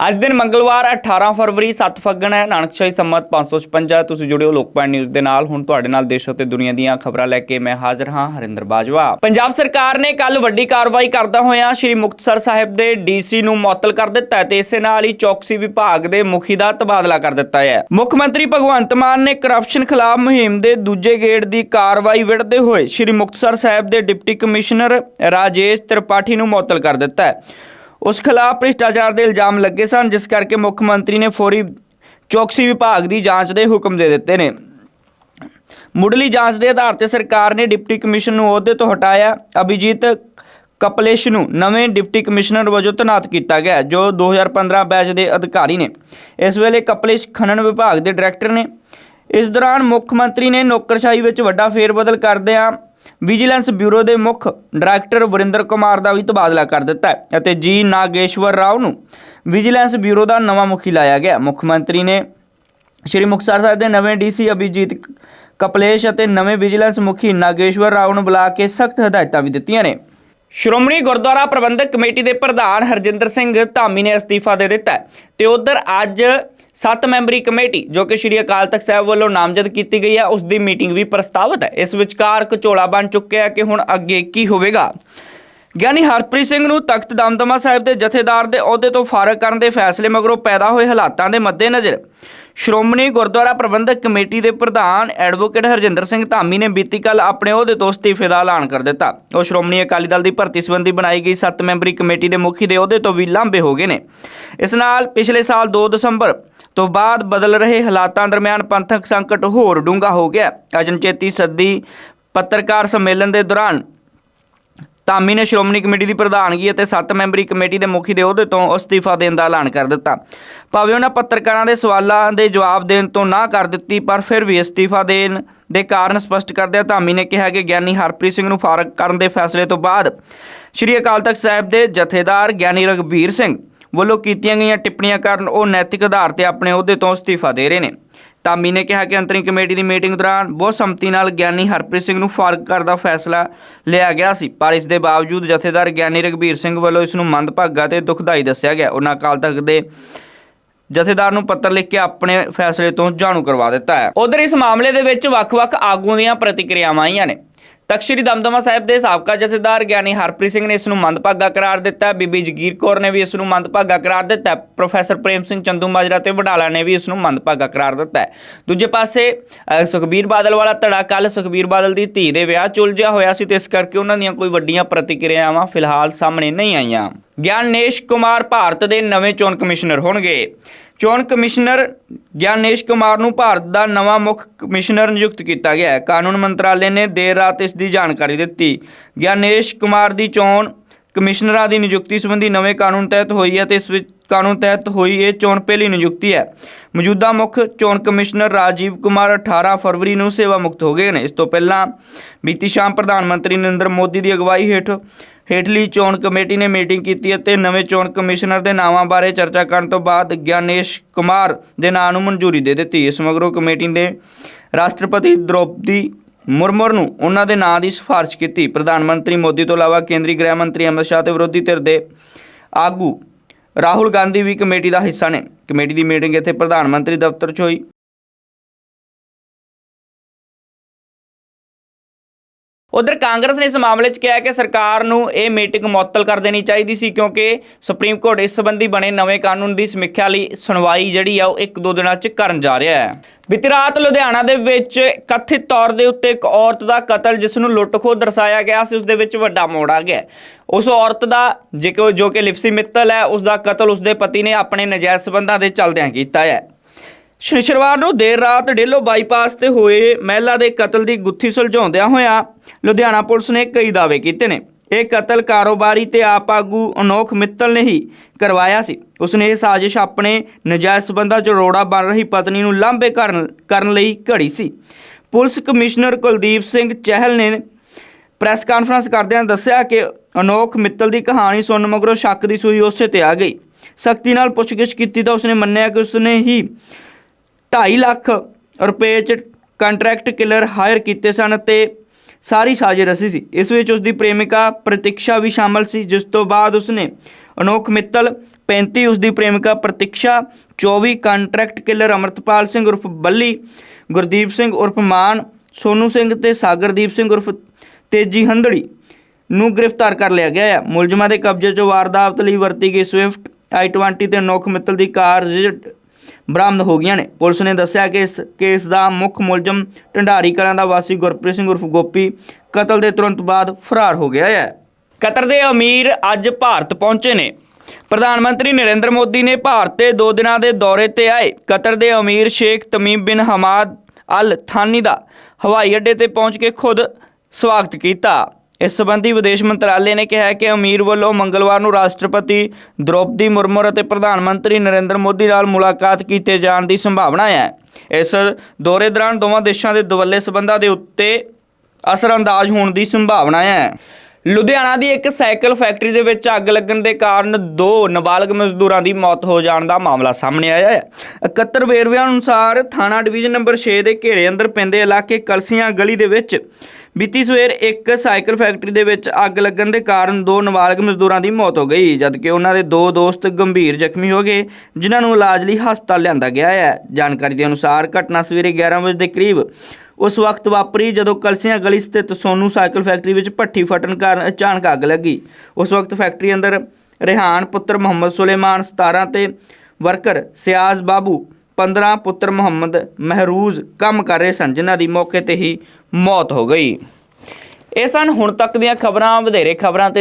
ਅੱਜ ਦਿਨ ਮੰਗਲਵਾਰ 18 ਫਰਵਰੀ 7 ਫੱਗਣ ਹੈ। ਨਾਨਕਸ਼ਾਹੀ ਸੰਮਤ 556 ਤੁਸੀਂ ਜੁੜਿਓ ਲੋਕਪਾਲ ਨਿਊਜ਼ ਦੇ ਨਾਲ। ਹੁਣ ਤੁਹਾਡੇ ਨਾਲ ਦੇਸ਼ ਅਤੇ ਦੁਨੀਆ ਦੀਆਂ ਖਬਰਾਂ ਲੈ ਕੇ ਮੈਂ ਹਾਜ਼ਰ ਹਾਂ, ਹਰਿੰਦਰ ਬਾਜਵਾ। ਪੰਜਾਬ ਸਰਕਾਰ ਨੇ ਕੱਲ ਵੱਡੀ ਕਾਰਵਾਈ ਕਰਦਾ ਹੋਇਆ ਸ੍ਰੀ ਮੁਕਤਸਰ ਸਾਹਿਬ ਦੇ ਡੀਸੀ ਨੂੰ ਮੁਅੱਤਲ ਕਰ ਦਿੱਤਾ ਹੈ ਤੇ ਇਸੇ ਨਾਲ ਹੀ ਚੌਕਸੀ ਵਿਭਾਗ ਦੇ ਮੁਖੀ ਦਾ ਤਬਾਦਲਾ ਕਰ ਦਿੱਤਾ ਹੈ। ਮੁੱਖ ਮੰਤਰੀ ਭਗਵੰਤ ਮਾਨ ਨੇ ਕਰਪਸ਼ਨ ਖਿਲਾਫ ਮੁਹਿੰਮ ਦੇ ਦੂਜੇ ਗੇੜ ਦੀ ਕਾਰਵਾਈ ਵਿੜਦੇ ਹੋਏ ਸ੍ਰੀ ਮੁਕਤਸਰ ਸਾਹਿਬ ਦੇ ਡਿਪਟੀ ਕਮਿਸ਼ਨਰ ਰਾਜੇਸ਼ ਤ੍ਰਿਪਾਠੀ ਨੂੰ ਮੁਅੱਤਲ ਕਰ ਦਿੱਤਾ ਹੈ। ਉਸ ਖਿਲਾਫ ਭ੍ਰਿਸ਼ਟਾਚਾਰ ਦੇ ਇਲਜ਼ਾਮ ਲੱਗੇ ਸਨ ਜਿਸ ਕਰਕੇ ਮੁੱਖ ਮੰਤਰੀ ਨੇ ਫੌਰੀ ਚੌਕਸੀ ਵਿਭਾਗ ਦੀ ਜਾਂਚ ਦੇ ਹੁਕਮ ਦੇ ਦਿੱਤੇ ਨੇ। ਮੁੱਢਲੀ ਜਾਂਚ ਦੇ ਆਧਾਰ ਤੇ ਸਰਕਾਰ ਨੇ ਡਿਪਟੀ ਕਮਿਸ਼ਨ ਨੂੰ ਅਹੁਦੇ ਤੋਂ ਹਟਾਇਆ। ਅਭਿਜੀਤ ਕਪਲੇਸ਼ ਨੂੰ ਨਵੇਂ ਡਿਪਟੀ ਕਮਿਸ਼ਨਰ ਵਜੋਂ ਤੈਨਾਤ ਕੀਤਾ ਗਿਆ ਹੈ, ਜੋ 2015 ਬੈਚ ਦੇ ਅਧਿਕਾਰੀ ਨੇ। ਇਸ ਵੇਲੇ ਕਪਲੇਸ਼ ਖਨਨ ਵਿਭਾਗ ਦੇ ਡਾਇਰੈਕਟਰ ਨੇ। ਇਸ ਦੌਰਾਨ ਮੁੱਖ ਮੰਤਰੀ ਨੇ ਨੌਕਰਸ਼ਾਹੀ ਵਿੱਚ ਵੱਡਾ ਫੇਰਬਦਲ ਕਰਦਿਆਂ ਵਿਜੀਲੈਂਸ ਬਿਊਰੋ ਦੇ ਮੁੱਖ ਡਾਇਰੈਕਟਰ ਵਰਿੰਦਰ ਕੁਮਾਰ ਦਾ ਵੀ ਤਬਾਦਲਾ ਕਰ ਦਿੱਤਾ ਹੈ ਅਤੇ ਜੀ ਨਾਗੇਸ਼ਵਰ ਰਾਓ ਨੂੰ ਵਿਜੀਲੈਂਸ ਬਿਊਰੋ ਦਾ ਨਵਾਂ ਮੁਖੀ ਲਾਇਆ ਗਿਆ ਮੁੱਖ ਮੰਤਰੀ ਨੇ ਸ਼੍ਰੀ ਮੁਕਤਸਰ ਸਾਹਿਬ ਦੇ ਨਵੇਂ ਡੀਸੀ ਅਭਿਜੀਤ ਕਪਲੇਸ਼ ਅਤੇ ਨਵੇਂ ਵਿਜੀਲੈਂਸ ਮੁਖੀ ਨਾਗੇਸ਼ਵਰ ਰਾਓ ਨੂੰ ਬੁਲਾ ਕੇ ਸਖਤ ਹਦਾਇਤਾਂ ਵੀ ਦਿੱਤੀਆਂ ਨੇ। ਸ਼੍ਰੋਮਣੀ ਗੁਰਦੁਆਰਾ ਪ੍ਰਬੰਧਕ ਕਮੇਟੀ ਦੇ ਪ੍ਰਧਾਨ ਹਰਜਿੰਦਰ ਸਿੰਘ ਧਾਮੀ ਨੇ ਅਸਤੀਫਾ ਦੇ ਦਿੱਤਾ ਹੈ ਤੇ ਉਧਰ ਅੱਜ 7 ਮੈਂਬਰੀ ਕਮੇਟੀ, ਜੋ ਕਿ ਸ਼੍ਰੀ ਅਕਾਲ ਤਖਤ ਸਾਹਿਬ ਵੱਲੋਂ ਨਾਮਜ਼ਦ ਕੀਤੀ ਗਈ ਹੈ, ਉਸ ਦੀ ਮੀਟਿੰਗ ਵੀ ਪ੍ਰਸਤਾਵਿਤ ਹੈ। ਇਸ ਵਿਚਕਾਰ ਘਚੋਲਾ ਬਣ ਚੁੱਕਿਆ ਹੈ ਕਿ ਹੁਣ ਅੱਗੇ ਕੀ ਹੋਵੇਗਾ। ਗਿਆਨੀ ਹਰਪ੍ਰੀਤ ਸਿੰਘ ਨੂੰ ਤਖਤ ਦਮਦਮਾ ਸਾਹਿਬ ਦੇ ਜਥੇਦਾਰ ਦੇ ਅਹੁਦੇ ਤੋਂ ਫਾਰਗ ਕਰਨ ਦੇ ਫੈਸਲੇ ਮਗਰੋਂ ਪੈਦਾ ਹੋਏ ਹਾਲਾਤਾਂ ਦੇ ਮੱਦੇਨਜ਼ਰ ਸ਼੍ਰੋਮਣੀ ਗੁਰਦੁਆਰਾ ਪ੍ਰਬੰਧਕ ਕਮੇਟੀ ਦੇ ਪ੍ਰਧਾਨ ਐਡਵੋਕੇਟ ਹਰਜਿੰਦਰ ਸਿੰਘ ਧਾਮੀ ਨੇ ਬੀਤੀ ਕੱਲ ਆਪਣੇ ਅਹੁਦੇ ਤੋਂ ਅਸਤੀਫੇ ਦਾ ਐਲਾਨ ਕਰ ਦਿੱਤਾ। ਉਹ ਸ਼੍ਰੋਮਣੀ ਅਕਾਲੀ ਦਲ ਦੀ ਭਰਤੀ ਸੰਬੰਧੀ ਬਣਾਈ ਗਈ 7 ਮੈਂਬਰੀ ਕਮੇਟੀ ਦੇ ਮੁਖੀ ਦੇ ਅਹੁਦੇ ਤੋਂ ਵੀ ਲਾਂਭੇ ਹੋ ਗਏ ਨੇ। ਇਸ ਨਾਲ ਪਿਛਲੇ ਸਾਲ 2 ਦਸੰਬਰ ਤੋਂ ਬਾਅਦ ਬਦਲ ਰਹੇ ਹਾਲਾਤਾਂ ਦਰਮਿਆਨ ਪੰਥਕ ਸੰਕਟ ਹੋਰ ਡੂੰਘਾ ਹੋ ਗਿਆ। ਅਜਨਚੇਤੀ ਸੱਦੀ, ਪੱਤਰਕਾਰ ਸੰਮੇਲਨ ਦੇ ਦੌਰਾਨ ਧਾਮੀ ਨੇ ਸ਼੍ਰੋਮਣੀ ਕਮੇਟੀ ਦੀ ਪ੍ਰਧਾਨਗੀ ਅਤੇ 7 ਮੈਂਬਰੀ ਕਮੇਟੀ ਦੇ ਮੁਖੀ ਦੇ ਅਹੁਦੇ ਤੋਂ ਅਸਤੀਫਾ ਦੇਣ ਦਾ ਐਲਾਨ ਕਰ ਦਿੱਤਾ। ਭਾਵੇਂ ਉਹਨਾਂ ਪੱਤਰਕਾਰਾਂ ਦੇ ਸਵਾਲਾਂ ਦੇ ਜਵਾਬ ਦੇਣ ਤੋਂ ਨਾ ਕਰ ਦਿੱਤੀ, ਪਰ ਫਿਰ ਵੀ ਅਸਤੀਫਾ ਦੇਣ ਦੇ ਕਾਰਨ ਸਪਸ਼ਟ ਕਰਦਿਆਂ ਧਾਮੀ ਨੇ ਕਿਹਾ ਕਿ ਗਿਆਨੀ ਹਰਪ੍ਰੀਤ ਸਿੰਘ ਨੂੰ ਫਾਰਗ ਕਰਨ ਦੇ ਫੈਸਲੇ ਤੋਂ ਬਾਅਦ ਸ਼੍ਰੀ ਅਕਾਲ ਤਖਤ ਸਾਹਿਬ ਦੇ ਜਥੇਦਾਰ ਗਿਆਨੀ ਰਗਬੀਰ ਸਿੰਘ ਵੱਲੋਂ ਕੀਤੀਆਂ ਗਈਆਂ ਟਿੱਪਣੀਆਂ ਕਾਰਨ ਉਹ ਨੈਤਿਕ ਆਧਾਰ ਤੇ ਆਪਣੇ ਅਹੁਦੇ ਤੋਂ ਅਸਤੀਫਾ ਦੇ ਰਹੇ ਨੇ। ਧਾਮੀ ਨੇ ਕਿਹਾ ਕਿ ਅੰਤਰਿਮ ਕਮੇਟੀ ਦੀ ਮੀਟਿੰਗ ਦੌਰਾਨ ਬਹੁਤ ਸੰਮਤੀ ਨਾਲ ਗਿਆਨੀ ਹਰਪ੍ਰੀਤ ਸਿੰਘ ਨੂੰ ਫਾਰਗ ਕਰਨ ਦਾ ਫੈਸਲਾ ਲਿਆ ਗਿਆ ਸੀ, ਪਰ ਇਸ ਦੇ ਬਾਵਜੂਦ ਜਥੇਦਾਰ ਗਿਆਨੀ ਰਗਬੀਰ ਸਿੰਘ ਵੱਲੋਂ ਇਸ ਨੂੰ ਮੰਦਭਾਗਾ ਤੇ ਦੁਖਦਾਈ ਦੱਸਿਆ ਗਿਆ। ਉਹਨਾਂ ਅਕਾਲ ਤਖਤ ਦੇ ਜਥੇਦਾਰ ਨੂੰ ਪੱਤਰ ਲਿਖ ਕੇ ਆਪਣੇ ਫੈਸਲੇ ਤੋਂ ਜਾਣੂ ਕਰਵਾ ਦਿੱਤਾ ਹੈ। ਉਧਰ ਇਸ ਮਾਮਲੇ ਦੇ ਵਿੱਚ ਵੱਖ-ਵੱਖ ਆਗੂਆਂ ਦੀਆਂ ਪ੍ਰਤੀਕਿਰਿਆਵਾਂ ਆਈਆਂ ਨੇ। ਤਖ਼ਤ ਸ੍ਰੀ ਦਮਦਮਾ ਸਾਹਿਬ ਦੇ ਸਾਬਕਾ ਜਥੇਦਾਰ ਗਿਆਨੀ ਹਰਪ੍ਰੀਤ ਸਿੰਘ ਨੇ ਇਸ ਨੂੰ ਮੰਦਭਾਗਾ ਕਰਾਰ ਦਿੱਤਾ। ਬੀਬੀ ਜਗੀਰ ਕੌਰ ਨੇ ਵੀ ਇਸ ਨੂੰ ਮੰਦਭਾਗਾ ਕਰਾਰ ਦਿੱਤਾ। ਪ੍ਰੋਫੈਸਰ ਪ੍ਰੇਮ ਸਿੰਘ ਚੰਦੂ ਮਾਜਰਾ ਤੇ ਵਡਾਲਾ ਨੇ ਵੀ ਇਸ ਨੂੰ ਮੰਦਭਾਗਾ ਕਰਾਰ ਦਿੱਤਾ। ਦੂਜੇ ਪਾਸੇ ਸੁਖਬੀਰ ਬਾਦਲ ਵਾਲਾ ਧੜਾ ਕੱਲ ਸੁਖਬੀਰ ਬਾਦਲ ਦੀ ਧੀ ਦੇ ਵਿਆਹ 'ਚ ਉਲਝਿਆ ਹੋਇਆ ਸੀ ਤੇ ਇਸ ਕਰਕੇ ਉਹਨਾਂ ਦੀਆਂ ਕੋਈ ਵੱਡੀਆਂ ਪ੍ਰਤੀਕਿਰਿਆਵਾਂ ਫਿਲਹਾਲ ਸਾਹਮਣੇ ਨਹੀਂ ਆਈਆਂ। ਗਿਆਨੇਸ਼ ਕੁਮਾਰ ਭਾਰਤ ਦੇ ਨਵੇਂ ਚੋਣ ਕਮਿਸ਼ਨਰ ਹੋਣਗੇ। ਚੋਣ ਕਮਿਸ਼ਨਰ ਗਿਆਨੇਸ਼ ਕੁਮਾਰ ਨੂੰ ਭਾਰਤ ਦਾ ਨਵਾਂ ਮੁੱਖ ਕਮਿਸ਼ਨਰ ਨਿਯੁਕਤ ਕੀਤਾ ਗਿਆ ਹੈ। ਕਾਨੂੰਨ ਮੰਤਰਾਲੇ ਨੇ ਦੇਰ ਰਾਤ ਇਸ ਦੀ ਜਾਣਕਾਰੀ ਦਿੱਤੀ। ਗਿਆਨੇਸ਼ ਕੁਮਾਰ ਦੀ ਚੋਣ ਕਮਿਸ਼ਨਰਾਂ ਦੀ ਨਿਯੁਕਤੀ ਸੰਬੰਧੀ ਨਵੇਂ ਕਾਨੂੰਨ ਤਹਿਤ ਹੋਈ ਹੈ ਤੇ ਇਸ ਵਿੱਚ ਕਾਨੂੰਨ ਤਹਿਤ ਹੋਈ ਇਹ ਚੋਣ ਪਹਿਲੀ ਨਿਯੁਕਤੀ ਹੈ। ਮੌਜੂਦਾ ਮੁੱਖ ਚੋਣ ਕਮਿਸ਼ਨਰ ਰਾਜੀਵ ਕੁਮਾਰ 18 ਫਰਵਰੀ ਨੂੰ ਸੇਵਾ ਮੁਕਤ ਹੋ ਗਏ ਨੇ। ਇਸ ਤੋਂ ਪਹਿਲਾਂ ਬੀਤੀ ਸ਼ਾਮ ਪ੍ਰਧਾਨ ਮੰਤਰੀ ਨਰਿੰਦਰ ਮੋਦੀ ਦੀ ਅਗਵਾਈ ਹੇਠ ਹੇਠਲੀ ਚੋਣ ਕਮੇਟੀ ਨੇ ਮੀਟਿੰਗ ਕੀਤੀ ਅਤੇ ਨਵੇਂ ਚੋਣ ਕਮਿਸ਼ਨਰ ਦੇ ਨਾਵਾਂ ਬਾਰੇ ਚਰਚਾ ਕਰਨ ਤੋਂ ਬਾਅਦ ਗਿਆਨੇਸ਼ ਕੁਮਾਰ ਦੇ ਨਾਂ ਨੂੰ ਮਨਜ਼ੂਰੀ ਦੇ ਦਿੱਤੀ। ਇਸ ਮਗਰੋਂ ਕਮੇਟੀ ਨੇ ਰਾਸ਼ਟਰਪਤੀ ਦ੍ਰੋਪਦੀ ਮੁਰਮੁਰ ਨੂੰ ਉਹਨਾਂ ਦੇ ਨਾਂ ਦੀ ਸਿਫਾਰਿਸ਼ ਕੀਤੀ। ਪ੍ਰਧਾਨ ਮੰਤਰੀ ਮੋਦੀ ਤੋਂ ਇਲਾਵਾ ਕੇਂਦਰੀ ਗ੍ਰਹਿ ਮੰਤਰੀ ਅਮਿਤ ਸ਼ਾਹ ਤੇ ਵਿਰੋਧੀ ਧਿਰ ਦੇ ਆਗੂ ਰਾਹੁਲ ਗਾਂਧੀ ਵੀ ਕਮੇਟੀ ਦਾ ਹਿੱਸਾ ਨੇ। ਕਮੇਟੀ ਦੀ ਮੀਟਿੰਗ ਇੱਥੇ ਪ੍ਰਧਾਨ ਮੰਤਰੀ ਦਫ਼ਤਰ 'ਚ ਹੋਈ। ਉਧਰ ਕਾਂਗਰਸ ਨੇ ਇਸ ਮਾਮਲੇ 'ਚ ਕਿਹਾ ਕਿ ਸਰਕਾਰ ਨੂੰ ਇਹ ਮੀਟਿੰਗ ਮੁਅੱਤਲ ਕਰ ਦੇਣੀ ਚਾਹੀਦੀ ਸੀ ਕਿਉਂਕਿ ਸੁਪਰੀਮ ਕੋਰਟ ਇਸ ਸੰਬੰਧੀ ਬਣੇ ਨਵੇਂ ਕਾਨੂੰਨ ਦੀ ਸਮੀਖਿਆ ਲਈ ਸੁਣਵਾਈ ਜਿਹੜੀ ਆ ਉਹ ਇੱਕ ਦੋ ਦਿਨਾਂ 'ਚ ਕਰਨ ਜਾ ਰਿਹਾ ਹੈ। ਬੀਤੀ ਰਾਤ ਲੁਧਿਆਣਾ ਦੇ ਵਿੱਚ ਕਥਿਤ ਤੌਰ ਦੇ ਉੱਤੇ ਇੱਕ ਔਰਤ ਦਾ ਕਤਲ ਜਿਸ ਨੂੰ ਲੁੱਟ-ਖੋਹ ਦਰਸਾਇਆ ਗਿਆ ਸੀ, ਉਸ ਦੇ ਵਿੱਚ ਵੱਡਾ ਮੋੜ ਆ ਗਿਆ। ਉਸ ਔਰਤ ਦਾ ਜੇ ਕਿ ਜੋ ਕਿ ਲਿਪਸੀ ਮਿੱਤਲ ਹੈ, ਉਸ ਦਾ ਕਤਲ ਉਸ ਦੇ ਪਤੀ ਨੇ ਆਪਣੇ ਨਜਾਇਜ਼ ਸਬੰਧਾਂ ਦੇ ਚੱਲਦਿਆਂ ਕੀਤਾ ਹੈ। ਸ਼ਨੀਚਰਵਾਰ ਨੂੰ ਦੇਰ ਰਾਤ ਡੇਲੋ ਬਾਈਪਾਸ ਤੇ ਹੋਏ ਮਹਿਲਾ ਦੇ ਕਤਲ ਦੀ ਗੁੱਥੀ ਸੁਲਝਾਉਂਦਿਆਂ ਹੋਇਆਂ ਲੁਧਿਆਣਾ ਪੁਲਿਸ ਨੇ ਕਈ ਦਾਅਵੇ ਕੀਤੇ ਨੇ। ਇਹ ਕਤਲ ਕਾਰੋਬਾਰੀ ਤੇ ਆਪ ਆਗੂ ਅਨੋਖ ਮਿੱਤਲ ਨੇ ਹੀ ਕਰਵਾਇਆ ਸੀ। ਉਸਨੇ ਇਹ ਸਾਜ਼ਿਸ਼ ਆਪਣੇ ਨਜਾਇਜ਼ ਸਬੰਧਾਂ 'ਚ ਰੋੜਾ ਬਣ ਰਹੀ ਪਤਨੀ ਨੂੰ ਲਾਂਭੇ ਕਰਨ ਕਰਨ ਲਈ ਘੜੀ ਸੀ। ਪੁਲਿਸ ਕਮਿਸ਼ਨਰ ਕੁਲਦੀਪ ਸਿੰਘ ਚਹਿਲ ਨੇ ਪ੍ਰੈਸ ਕਾਨਫਰੰਸ ਕਰਦਿਆਂ ਦੱਸਿਆ ਕਿ ਅਨੋਖ ਮਿੱਤਲ ਦੀ ਕਹਾਣੀ ਸੁਣਨ ਮਗਰੋਂ ਸ਼ੱਕ ਦੀ ਸੂਈ ਉਸੇ ਤੇ ਆ ਗਈ। ਸਖਤੀ ਨਾਲ ਪੁੱਛਗਿੱਛ ਕੀਤੀ ਤਾਂ ਉਸਨੇ ਮੰਨਿਆ ਕਿ ਉਸਨੇ ਹੀ 2.5 ਲੱਖ ਰੁਪਏ ਚ ਕੰਟਰੈਕਟ ਕਿਲਰ ਹਾਇਰ ਕੀਤੇ ਸਨ ਅਤੇ ਸਾਰੀ ਸਾਜ਼ਿਸ਼ ਰਚੀ ਸੀ। ਇਸ ਵਿੱਚ ਉਸ ਦੀ ਪ੍ਰੇਮਿਕਾ ਪ੍ਰਤੀਕਸ਼ਾ ਵੀ ਸ਼ਾਮਲ ਸੀ, ਜਿਸ ਤੋਂ ਬਾਅਦ ਉਸਨੇ ਅਨੋਖ ਮਿੱਤਲ 35 ਉਸ ਦੀ ਪ੍ਰੇਮਿਕਾ ਪ੍ਰਤੀਕਸ਼ਾ 24 ਕੰਟਰੈਕਟ ਕਿਲਰ ਅਮਰਤਪਾਲ ਸਿੰਘ ਉਰਫ ਬੱਲੀ, ਗੁਰਦੀਪ ਸਿੰਘ ਉਰਫ ਮਾਨ, ਸੋਨੂ ਸਿੰਘ ਤੇ ਸਾਗਰਦੀਪ ਸਿੰਘ ਉਰਫ ਤੇਜੀ ਹੰਦੜੀ ਨੂੰ ਗ੍ਰਿਫਤਾਰ ਕਰ ਲਿਆ ਗਿਆ ਹੈ। ਮੁਲਜ਼ਮਾਂ ਦੇ ਕਬਜ਼ੇ 'ਚੋਂ ਵਾਰਦਾਤ ਲਈ ਵਰਤੀ ਗਈ ਸਵਿਫਟ i20 ਤੇ ਅਨੋਖ ਮਿੱਤਲ ਦੀ ਕਾਰ ਬਰਾਮਦ ਹੋ ਗਈਆਂ ਨੇ। ਪੁਲਿਸ ਨੇ ਦੱਸਿਆ ਕਿ ਇਸ ਕੇਸ ਦਾ ਮੁੱਖ ਮੁਲਜ਼ਮ ਢੰਡਾਰੀ ਕਲਾਂ ਦਾ ਵਾਸੀ ਗੁਰਪ੍ਰੀਤ ਸਿੰਘ ਉਰਫ ਗੋਪੀ ਕਤਲ ਦੇ ਤੁਰੰਤ ਬਾਅਦ ਫਰਾਰ ਹੋ ਗਿਆ ਹੈ। ਕਤਰ ਦੇ ਅਮੀਰ ਅੱਜ ਭਾਰਤ ਪਹੁੰਚੇ ਨੇ। ਪ੍ਰਧਾਨ ਮੰਤਰੀ ਨਰਿੰਦਰ ਮੋਦੀ ਨੇ ਭਾਰਤ ਦੇ ਦੋ ਦਿਨਾਂ ਦੇ ਦੌਰੇ ਤੇ ਆਏ। ਕਤਰ ਦੇ ਅਮੀਰ ਸ਼ੇਖ ਤਮੀਮ ਬਿਨ ਹਮਾਦ ਅਲ ਥਾਨੀ ਦਾ ਹਵਾਈ ਅੱਡੇ ਤੇ ਪਹੁੰਚ ਕੇ ਖੁਦ ਸਵਾਗਤ ਕੀਤਾ। ਇਸ ਸਬੰਧੀ ਵਿਦੇਸ਼ ਮੰਤਰਾਲੇ ਨੇ ਕਿਹਾ ਕਿ ਅਮੀਰ ਵੱਲੋਂ ਮੰਗਲਵਾਰ ਨੂੰ ਰਾਸ਼ਟਰਪਤੀ ਦ੍ਰੋਪਦੀ ਮੁਰਮੂ ਅਤੇ ਪ੍ਰਧਾਨ ਮੰਤਰੀ ਨਰਿੰਦਰ ਮੋਦੀ ਨਾਲ ਮੁਲਾਕਾਤ ਕੀਤੇ ਜਾਣ ਦੀ ਸੰਭਾਵਨਾ ਹੈ। ਇਸ ਦੌਰੇ ਦੌਰਾਨ ਦੋਵਾਂ ਦੇਸ਼ਾਂ ਦੇ ਦੁਵੱਲੇ ਸਬੰਧਾਂ ਦੇ ਉੱਤੇ ਅਸਰਅੰਦਾਜ਼ ਹੋਣ ਦੀ ਸੰਭਾਵਨਾ ਹੈ। ਲੁਧਿਆਣਾ ਦੀ ਇੱਕ ਸਾਈਕਲ ਫੈਕਟਰੀ ਦੇ ਵਿੱਚ ਅੱਗ ਲੱਗਣ ਦੇ ਕਾਰਨ ਦੋ ਨਾਬਾਲਗ ਮਜ਼ਦੂਰਾਂ ਦੀ ਮੌਤ ਹੋ ਜਾਣ ਦਾ ਮਾਮਲਾ ਸਾਹਮਣੇ ਆਇਆ ਹੈ। 71 ਵੇਰਵਿਆਂ ਅਨੁਸਾਰ ਥਾਣਾ ਡਿਵੀਜ਼ਨ ਨੰਬਰ 6 ਦੇ ਘੇਰੇ ਅੰਦਰ ਪੈਂਦੇ ਇਲਾਕੇ ਕਲਸੀਆਂ ਗਲੀ ਦੇ ਵਿੱਚ ਬੀਤੀ ਸਵੇਰ ਇੱਕ ਸਾਈਕਲ ਫੈਕਟਰੀ ਦੇ ਵਿੱਚ ਅੱਗ ਲੱਗਣ ਦੇ ਕਾਰਨ ਦੋ ਨਾਬਾਲਗ ਮਜ਼ਦੂਰਾਂ ਦੀ ਮੌਤ ਹੋ ਗਈ, ਜਦਕਿ ਉਹਨਾਂ ਦੇ ਦੋ ਦੋਸਤ ਗੰਭੀਰ ਜ਼ਖਮੀ ਹੋ ਗਏ, ਜਿਨ੍ਹਾਂ ਨੂੰ ਇਲਾਜ ਲਈ ਹਸਪਤਾਲ ਲਿਆਂਦਾ ਗਿਆ ਹੈ। ਜਾਣਕਾਰੀ ਦੇ ਅਨੁਸਾਰ ਘਟਨਾ ਸਵੇਰੇ 11 ਵਜੇ ਦੇ ਕਰੀਬ ਉਸ ਵਕਤ ਵਾਪਰੀ, ਜਦੋਂ ਕਲਸੀਆਂ ਗਲੀ ਸਥਿਤ ਸੋਨੂ ਸਾਈਕਲ ਫੈਕਟਰੀ ਵਿੱਚ ਭੱਠੀ ਫਟਣ ਕਾਰਨ ਅਚਾਨਕ ਅੱਗ ਲੱਗੀ। ਉਸ ਵਕਤ ਫੈਕਟਰੀ ਅੰਦਰ ਰਿਹਾਨ ਪੁੱਤਰ ਮੁਹੰਮਦ ਸੁਲੇਮਾਨ 17 ਤੇ ਵਰਕਰ ਸਿਆਜ਼ ਬਾਬੂ 15 ਪੁੱਤਰ ਮੁਹੰਮਦ ਮਹਿਰੂਜ਼ ਕੰਮ ਕਰ ਰਹੇ ਸਨ, ਜਿਨ੍ਹਾਂ ਦੀ ਮੌਕੇ ਤੇ ਹੀ ਮੌਤ ਹੋ ਗਈ। ਇਹ ਸਨ ਹੁਣ ਤੱਕ ਦੀਆਂ ਖਬਰਾਂ, ਵਧੇਰੇ ਖਬਰਾਂ ਤੇ